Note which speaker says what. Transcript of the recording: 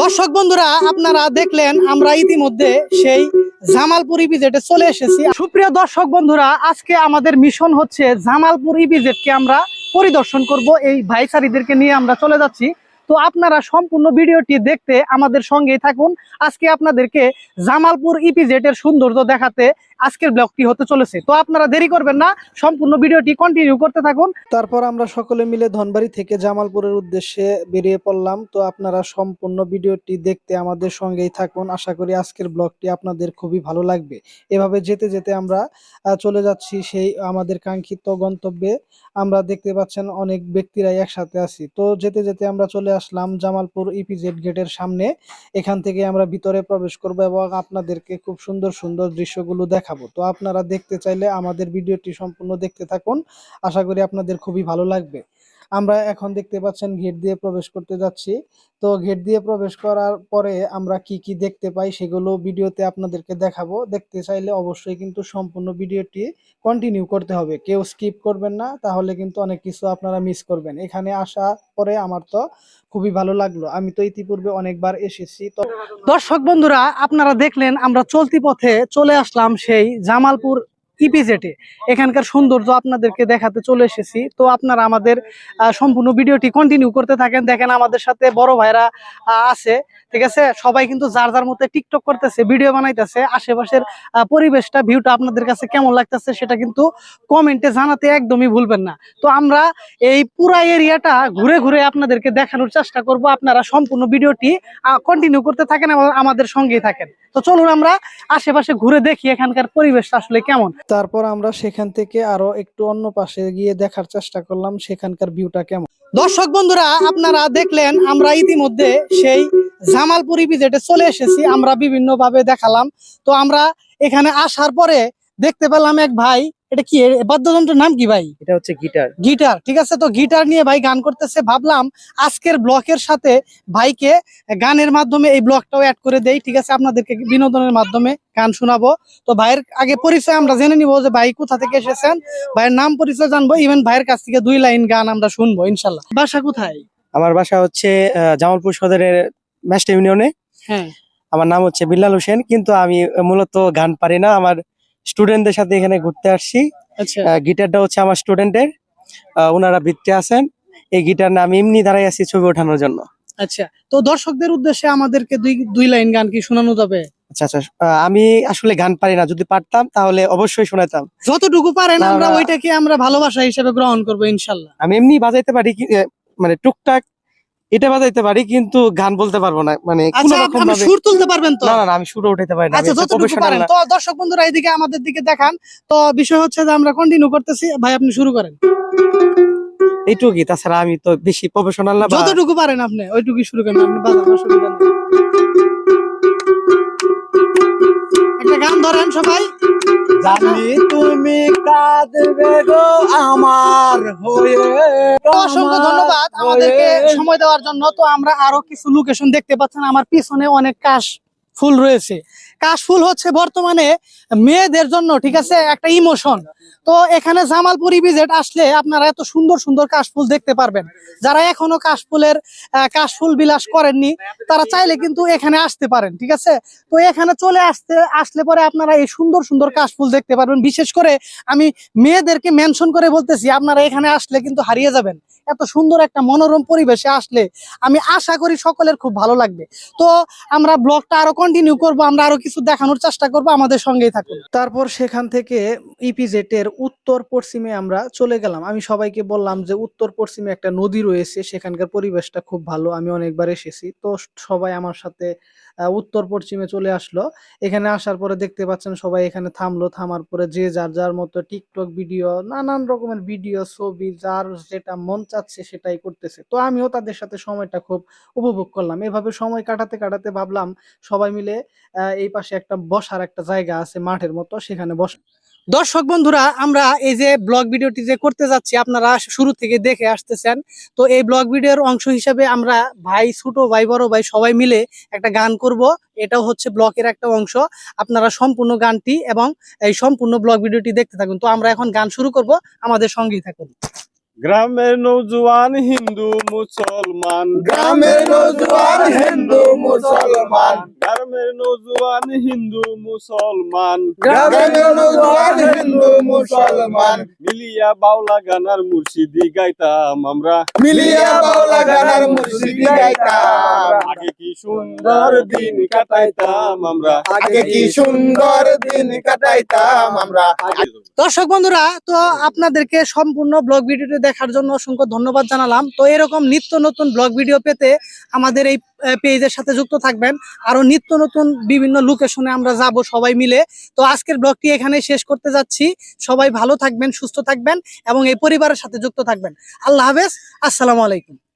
Speaker 1: দর্শক বন্ধুরা, আপনারা দেখলেন আমরা ইতিমধ্যে সেই জামালপুর ইপিজেটে চলে এসেছি। সুপ্রিয় দর্শক বন্ধুরা, আজকে আমাদের মিশন হচ্ছে জামালপুর ইপিজেটকে আমরা পরিদর্শন করব। এই ভাইসারিদেরকে নিয়ে আমরা চলে যাচ্ছি। তো আপনারা সম্পূর্ণ ভিডিওটি দেখতে আমাদের সঙ্গেই থাকুন। আজকে আপনাদেরকে জামালপুর ইপিজেট এর সৌন্দর্য দেখাতে আজকের ব্লগটি হতে চলেছে। তো আপনারা দেরি করবেন না, সম্পূর্ণ ভিডিওটি কন্টিনিউ করতে থাকুন। তারপর আমরা সকলে মিলে ধনবাড়ি থেকে জামালপুরের উদ্দেশ্যে বেরিয়ে পড়লাম। তো আপনারা সম্পূর্ণ ভিডিওটি দেখতে আমাদের সঙ্গেই থাকুন। আশা করি আজকের ব্লগটি আপনাদের খুবই ভালো লাগবে। এভাবে যেতে যেতে আমরা চলে যাচ্ছি সেই আমাদের কাঙ্ক্ষিত গন্তব্যে। আমরা দেখতে পাচ্ছেন অনেক ব্যক্তিরাই একসাথে আছি। তো যেতে যেতে আমরা চলে আসলাম জামালপুর ইপিজেড গেটের সামনে। এখান থেকে আমরা ভিতরে প্রবেশ করব এবং আপনাদেরকে খুব সুন্দর সুন্দর দৃশ্যগুলো দেখাবো। তো আপনারা দেখতে চাইলে আমাদের ভিডিওটি সম্পূর্ণ দেখতে থাকুন। আশা করি আপনাদের খুবই ভালো লাগবে। আমরা এখন দেখতে পাচ্ছেন গেট দিয়ে প্রবেশ করতে যাচ্ছি। তো গেট দিয়ে প্রবেশ করার পরে আমরা কি কি দেখতে পাই সেগুলো ভিডিওতে আপনাদেরকে দেখাবো। দেখতে চাইলে অবশ্যই কিন্তু সম্পূর্ণ ভিডিওটি কন্টিনিউ করতে হবে। কেউ স্কিপ করবেন না, তাহলে কিন্তু অনেক কিছু আপনারা মিস করবেন। এখানে আসা পরে আমার তো খুবই ভালো লাগল। আমি তো ইতিপূর্বে অনেকবার এসেছি, তো দর্শক বন্ধুরা, আপনারা দেখলেন আমরা চলতি পথে চলে আসলাম সেই জামালপুর ইপিজেটে এখানকার সৌন্দর্য আপনাদেরকে দেখাতে চলে এসেছি। তো আপনারা আমাদের সম্পূর্ণ ভিডিওটি কন্টিনিউ করতে থাকেন। দেখেন আমাদের সাথে বড় ভাইরা আছে। ঠিক আছে? সবাই কিন্তু যার যার মধ্যে টিকটক করতেছে ভিডিও বানাইতেছে আশেপাশের পরিবেশটা ভিউটা আপনাদের কাছে কেমন লাগতেছে সেটা কিন্তু কমেন্টে জানাতে একদমই ভুলবেন না। তো আমরা এই পুরা এরিয়াটা ঘুরে ঘুরে আপনাদেরকে দেখানোর চেষ্টা করব। আপনারা সম্পূর্ণ ভিডিওটি কন্টিনিউ করতে থাকেন এবং আমাদের সঙ্গেই থাকেন। তো চলুন আমরা আশেপাশে ঘুরে দেখি এখানকার পরিবেশটা আসলে কেমন। তারপর আমরা সেখান থেকে আরও একটু অন্য পাশে গিয়ে দেখার চেষ্টা করলাম সেখানকার ভিউটা কেমন। দর্শক বন্ধুরা আপনারা দেখলেন আমরা ইতিমধ্যে সেই জামালপুর ইপিজেটে চলে এসেছি আমরা বিভিন্ন ভাবে দেখালাম। তো আমরা এখানে আসার পরে দেখতে পেলাম এক ভাই এটা কি বাদ্যযন্ত্রের নাম কি ভাই?
Speaker 2: এটা হচ্ছে গিটার।
Speaker 1: গিটার ঠিক আছে? তো গিটার নিয়ে ভাই গান করতেছে ভাবলাম আজকের ব্লকের সাথে ভাইকে গানের মাধ্যমে এই ব্লগটাও অ্যাড করে দেই ঠিক আছে? আপনাদেরকে বিনোদনের মাধ্যমে গান শোনাবো। তো ভাইয়ের আগে পরিচয় আমরা জেনে নিব যে ভাই কোথা থেকে এসেছেন ভাইয়ের নাম পরিচয় জানব ইভেন ভাইয়ের কাছ থেকে দুই লাইন গান আমরা শুনব ইনশাল্লাহ। বাসা কোথায়?
Speaker 2: আমার বাসা হচ্ছে জামালপুর সদরের ম্যাস্ট ইউনিয়নে।
Speaker 1: হ্যাঁ।
Speaker 2: আমার নাম হচ্ছে বিল্লাল হোসেন কিন্তু আমি মূলত গান পারি না। আমার স্টুডেন্টদের সাথে এখানে ঘুরতে আসছি।
Speaker 1: আচ্ছা।
Speaker 2: গিটারটা হচ্ছে আমার স্টুডেন্টের ওনারা বৃত্তে আছেন। এই গিটার না আমি এমনি দাঁড়াই আছি ছবি ওঠানোর জন্য।
Speaker 1: আচ্ছা। তো দর্শকদের উদ্দেশ্যে আমাদেরকে দুই দুই লাইন গান কি শোনানো যাবে?
Speaker 2: আচ্ছা আচ্ছা। আমি আসলে গান পারি না। যদি পারতাম তাহলে অবশ্যই শোনাতাম।
Speaker 1: যতটুকু পারেন
Speaker 2: না,
Speaker 1: আমরা ওইটাকে আমরা ভালোবাসা হিসেবে গ্রহণ করব ইনশাল্লাহ।
Speaker 2: আমি এমনি বাজাইতে পারি মানে টুকটাক এটা বাজাইতে পারি কিন্তু গান বলতে পারব না মানে কোনো
Speaker 1: আচ্ছা
Speaker 2: রকম ভাবে
Speaker 1: সুর তুলতে পারবেন তো?
Speaker 2: না না না, আমি সুরে উঠাইতে পারি না
Speaker 1: আচ্ছা যতটুকু পারেন। তো দর্শক বন্ধুরা এদিকে আমাদের দিকে দেখান। তো বিষয় হচ্ছে যে আমরা কন্টিনিউ করতেছি। ভাই আপনি শুরু করেন।
Speaker 2: এইটুকুই তাছাড়া আমি তো বেশি প্রফেশনাল না
Speaker 1: যতটুকু পারেন আপনি ওইটুকুই শুরু করেন আপনি বাজান অসুবিধা নেই। একটা গান ধরেন সবাই।
Speaker 3: জানি তুমি গো আমার হয়ে
Speaker 1: অসংখ্য ধন্যবাদ আমাদেরকে সময় দেওয়ার জন্য। তো আমরা আরও কিছু লোকেশন দেখতে পাচ্ছেন। আমার পিছনে অনেক কাশ ফুল রয়েছে। কাশ ফুল হচ্ছে বর্তমানে মেয়েদের জন্য, ঠিক আছে? একটা ইমোশন। তো এখানে জামালপুর ভিজিট আসলে আপনারা এত সুন্দর সুন্দর কাশফুল দেখতে পারবেন। যারা এখনও কাশফুলের কাশফুল বিলাস করেননি, তারা চাইলে কিন্তু এখানে আসতে পারেন, ঠিক আছে? তো এখানে চলে আসতে, আসলে পরে আপনারা এই সুন্দর সুন্দর কাশফুল দেখতে পারবেন। বিশেষ করে আমি মেয়েদেরকে মেনশন করে বলতেছি, আপনারা এখানে আসলে কিন্তু হারিয়ে যাবেন। এত সুন্দর একটা মনোরম পরিবেশে আসলে আমি আশা করি সকলের খুব ভালো লাগবে। তো আমরা ব্লগটা আরও কন্টিনিউ করব, আমরা আরও কিছু দেখানোর চেষ্টা করব, আমাদের সঙ্গেই থাকুন। তারপর সেখান থেকে ইপিজেট এর উত্তর পশ্চিমে আমরা চলে গেলাম। আমি সবাইকে বললাম যে উত্তর পশ্চিমে একটা নদী রয়েছে, সেখানকার পরিবেশটা খুব ভালো, আমি অনেকবার এসেছি। তো সবাই আমার সাথে উত্তর পশ্চিমে চলে আসলো। এখানে আসার পরে দেখতে পাচ্ছেন সবাই এখানে থামলো, থামার পরে যে যার যার মতো টিকটক ভিডিও, নানান রকমের ভিডিও, ছবি, যার যেটা মন চাচ্ছে সেটাই করতেছে। তো আমিও তাদের সাথে সময়টা খুব উপভোগ করলাম। এভাবে সময় কাটাতে কাটাতে ভাবলাম, সবাই মিলে এই পাশে একটা বসার একটা জায়গা আছে মাঠের মতো সেখানে বস। দর্শক বন্ধুরা আমরা এই যে ব্লগ ভিডিওটি যে করতে যাচ্ছি আপনারা শুরু থেকে দেখে আসতেছেন। তো এই ব্লগ ভিডিওর অংশ হিসাবে আমরা ভাই ছোট ভাই বড় ভাই সবাই মিলে একটা গান করব। এটাও হচ্ছে ব্লগের একটা অংশ। আপনারা সম্পূর্ণ গানটি এবং এই সম্পূর্ণ ব্লগ ভিডিওটি দেখতে থাকুন। তো আমরা এখন গান শুরু করব। আমাদের সঙ্গেই থাকুন।
Speaker 4: গ্রামের নৌজওয়ান হিন্দু মুসলমান।
Speaker 3: গ্রামের নৌজওয়ান হিন্দু মুসলমান।
Speaker 4: গ্রামের নৌজওয়ান হিন্দু মুসলমান।
Speaker 3: গ্রামের নৌজওয়ান হিন্দু মুসলমান।
Speaker 4: মিলিয়া বাউলা গানার মুর্শিদি গাইতাম আমরা।
Speaker 3: মিলিয়া বাউলা গানার মুর্শিদি গাইতাম।
Speaker 4: আগে কি সুন্দর দিন কাটাইতাম আমরা।
Speaker 3: আগে কি সুন্দর দিন কাটাইতাম আমরা।
Speaker 1: দর্শক বন্ধুরা তো আপনাদেরকে সম্পূর্ণ ব্লগ ভিডিওটি দেখার জন্য অসংখ্য ধন্যবাদ জানালাম। তো এরকম নিত্য নতুন ব্লগ ভিডিও পেতে আমাদের এই পেজের সাথে যুক্ত থাকবেন। আরও নিত্য নতুন বিভিন্ন লোকেশনে আমরা যাব সবাই মিলে। তো আজকের ব্লগটি এখানে শেষ করতে যাচ্ছি। সবাই ভালো থাকবেন, সুস্থ থাকবেন এবং এই পরিবারের সাথে যুক্ত থাকবেন। আল্লাহ হাফেজ, আসসালামু আলাইকুম।